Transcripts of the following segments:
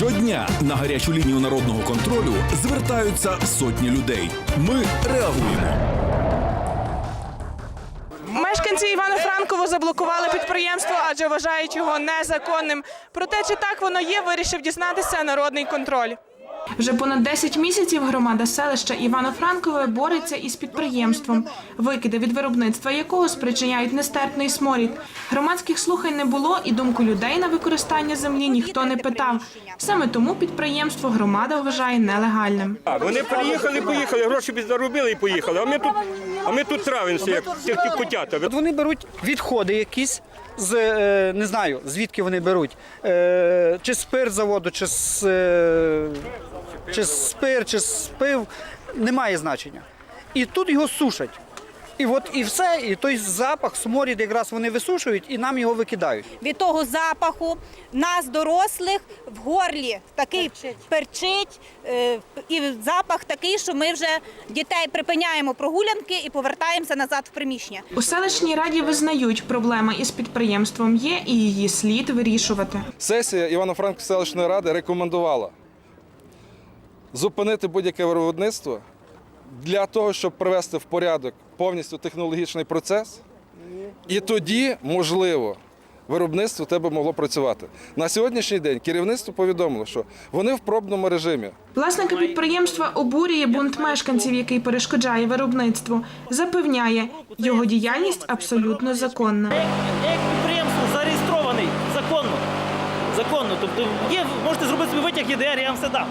Щодня на гарячу лінію народного контролю звертаються сотні людей. Ми реагуємо. Мешканці Івана Франкова заблокували підприємство, адже вважають його незаконним. Проте, чи так воно є, вирішив дізнатися народний контроль. Вже понад 10 місяців громада селища Івано-Франкове бореться із підприємством, викиди від виробництва якого спричиняють нестерпний сморід. Громадських слухань не було, і думку людей на використання землі ніхто не питав. Саме тому підприємство громада вважає нелегальним. А, вони приїхали, поїхали, гроші заробили і поїхали. А ми тут, а ми тут травимося, як ті ті котята. От вони беруть відходи якісь з е, не знаю звідки вони беруть. Е, Чи з заводу, чи з, е, чи спир, чи з пив, немає значення. І тут його сушать. І от і все, і той запах, сморід якраз вони висушують і нам його викидають. від того запаху нас, дорослих, в горлі такий перчить, е, і запах такий, що ми вже дітей припиняємо прогулянки і повертаємося назад в приміщення. У селищній раді визнають, проблема із підприємством є і її слід вирішувати. Сесія Івано-Франківської селищної ради рекомендувала зупинити будь-яке виробництво для того, щоб привести в порядок повністю технологічний процес, і тоді, можливо, виробництво тебе могло працювати. На сьогоднішній день керівництво повідомило, що вони в пробному режимі. Власника підприємства обурює бунт мешканців, який перешкоджає виробництву. Запевняє, його діяльність абсолютно законна. Як, підприємство зареєстрований законно. Законно. Тобто є, можете зробити собі витяг ЄДР, я вам все дам.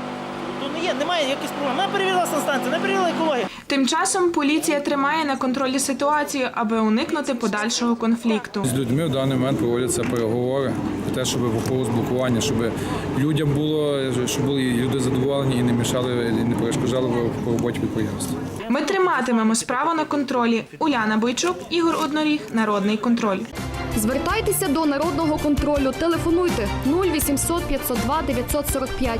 Тобто не є, немає якихось проблем. Не перевірила санстанція, не перевірила екологія. Тим часом поліція тримає на контролі ситуацію, аби уникнути подальшого конфлікту. З людьми в даний момент проводяться переговори про те, щоб виходило блокування, щоб людям було, щоб були люди задоволені і не мішали, і не перешкоджали по роботі підприємства. Ми триматимемо справу на контролі. Уляна Бойчук, Ігор Одноріг, Народний контроль. Звертайтеся до народного контролю. Телефонуйте 0800 502 945.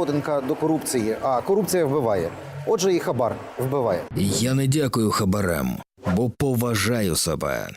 сходинка до корупції, а корупція вбиває. Отже, і хабар вбиває. Я не дякую хабарам, бо поважаю себе.